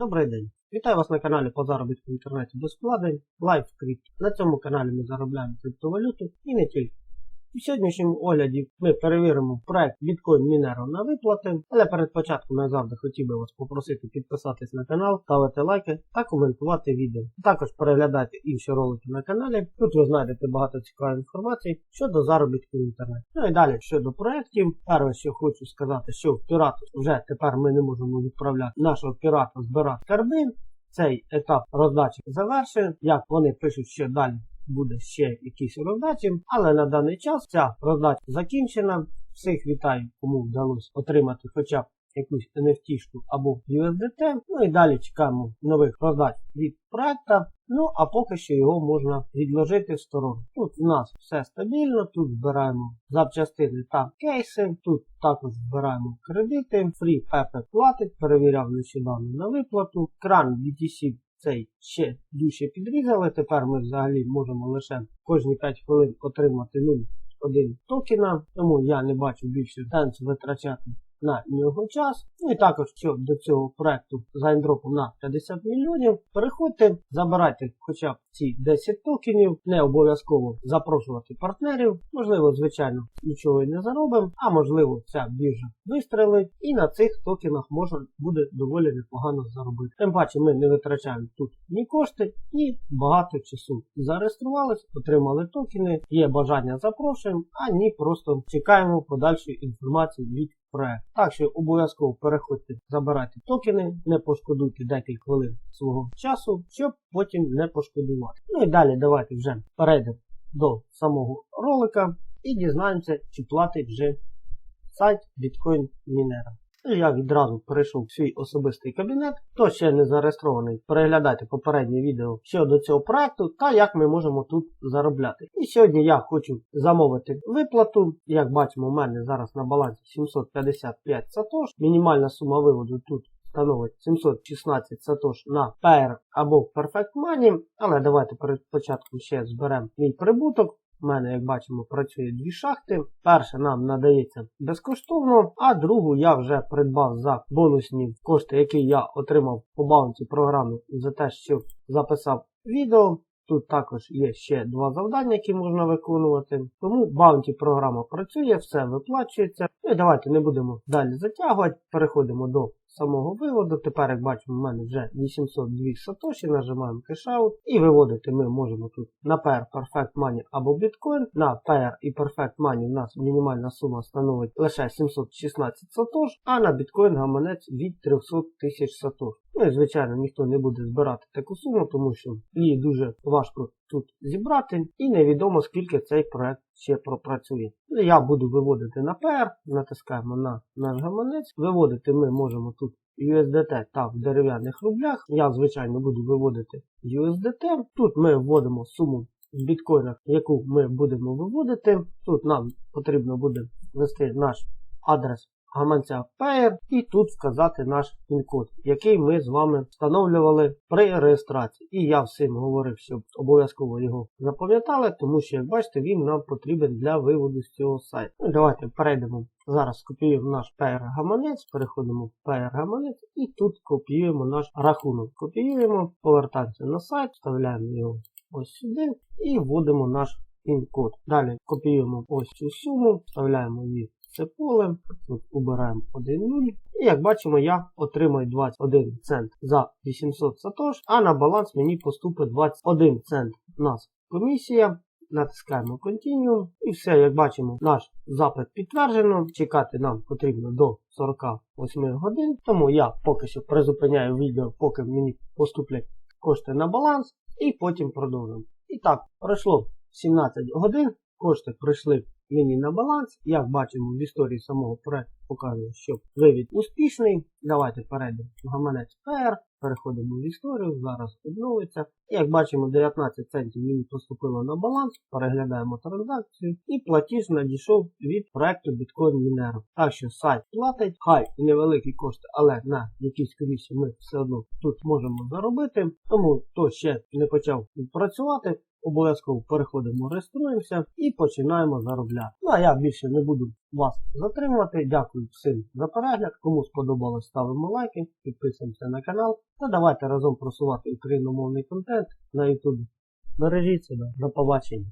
Добрий день! Вітаю вас на каналі по заробітку в інтернеті без вкладень LiveCrypt. На цьому каналі ми заробляємо криптовалюту і не тільки. У сьогоднішньому огляді ми перевіримо проект Bitcoin Minero на виплати, але перед початком я завжди хотів би вас попросити підписатись на канал, ставити лайки та коментувати відео. Також переглядайте інші ролики на каналі. Тут ви знайдете багато цікавої інформації щодо заробітку в інтернеті. Ну і далі щодо проєктів. Перше, що хочу сказати, що в Пірату вже тепер ми не можемо відправляти нашого пірата збирати карбин. Цей етап роздачі завершений. Як вони пишуть, що далі буде ще якісь роздачі, але на даний час ця роздача закінчена. Всіх вітаю, кому вдалося отримати хоча б якусь NFT або USDT. Ну і далі чекаємо нових роздач від проекта. Ну а поки що його можна відложити в сторону. Тут у нас все стабільно, тут збираємо запчастини та кейси, тут також збираємо кредити, Free Pepe платить, перевіряв нещодавно на виплату. Кран BTC цей ще дужче підрізали. Тепер ми взагалі можемо лише кожні 5 хвилин отримати 0,1 токена, тому я не бачу більше сенсу витрачати на нього час. Ну і також що до цього проекту за індропом на 50 мільйонів. Переходьте, забирайте хоча б ці 10 токенів, не обов'язково запрошувати партнерів. Можливо, звичайно, нічого і не заробимо, а можливо, ця біржа вистрелить, і на цих токенах можна буде доволі непогано заробити. Тим паче ми не витрачаємо тут ні кошти, ні багато часу. Зареєструвались, отримали токени, є бажання запрошуємо, а ні, просто чекаємо подальшої інформації від проект. Так що обов'язково переходьте, забирайте токени, не пошкодуйте декілька хвилин свого часу, щоб потім не пошкодувати. Ну і далі давайте вже перейдемо до самого ролика і дізнаємося, чи платить вже сайт Bitcoin Minera. І я відразу перейшов в свій особистий кабінет. Хто ще не зареєстрований, переглядайте попереднє відео щодо цього проекту та як ми можемо тут заробляти. І сьогодні я хочу замовити виплату. Як бачимо, у мене зараз на балансі 755 сатош. Мінімальна сума виводу тут становить 716 сатош на PR або Perfect Money. Але давайте перед початком ще зберемо мій прибуток. У мене, як бачимо, працює дві шахти. Перша нам надається безкоштовно, а другу я вже придбав за бонусні кошти, які я отримав по баунті програми за те, що записав відео. Тут також є ще два завдання, які можна виконувати. Тому баунті програма працює, все виплачується. Ну і давайте не будемо далі затягувати. Переходимо до самого виводу. Тепер, як бачимо, у мене вже 802 сатоші, нажимаємо кешаут. І виводити ми можемо тут на PR Perfect Money або Bitcoin. На PR і Perfect Money у нас мінімальна сума становить лише 716 сатош, а на Bitcoin гаманець від 300 тисяч сатош. Ну і звичайно ніхто не буде збирати таку суму, тому що її дуже важко тут зібрати, і невідомо скільки цей проект ще пропрацює. Я буду виводити на PR, натискаємо на наш гаманець. Виводити ми можемо тут USDT та в дерев'яних рублях. Я, звичайно, буду виводити USDT. Тут ми вводимо суму в біткоїнах, яку ми будемо виводити. Тут нам потрібно буде ввести наш адрес гаманця Payer і тут вказати наш пін-код, який ми з вами встановлювали при реєстрації. І я всім говорив, щоб обов'язково його запам'ятали, тому що, як бачите, він нам потрібен для виводу з цього сайту. Ну, Давайте перейдемо. Зараз копіюємо наш Payer гаманець, переходимо в Payer гаманець і тут копіюємо наш рахунок. Копіюємо, повертаємося на сайт, вставляємо його ось сюди і вводимо наш пін-код. Далі копіюємо ось цю суму, вставляємо її це поле. Тут убираємо 1,0. І як бачимо, я отримаю 21 цент за 800 сатош, а на баланс мені поступить 21 цент. У нас комісія. Натискаємо Continue. І все, як бачимо, наш запит підтверджено. Чекати нам потрібно до 48 годин. Тому я поки що призупиняю відео, поки мені поступлять кошти на баланс. І потім продовжуємо. І так, пройшло 17 годин. Кошти прийшли мені на баланс. Як бачимо в історії самого проекту показує, що вивід успішний. Давайте перейдемо в гаманець PR, переходимо в історію, зараз обновиться. Як бачимо, 19 центів мені поступило на баланс, переглядаємо транзакцію і платіж надійшов від проекту Bitcoin Minero. Так що сайт платить, хай невеликі кошти, але на якісь комісії ми все одно тут можемо заробити. Тому хто ще не почав працювати, обов'язково переходимо, реєструємося і починаємо заробляти. Ну а я більше не буду вас затримувати. Дякую всім за перегляд. Кому сподобалось, ставимо лайки, підписуємося на канал та давайте разом просувати україномовний контент на YouTube. Бережіть себе, до побачення.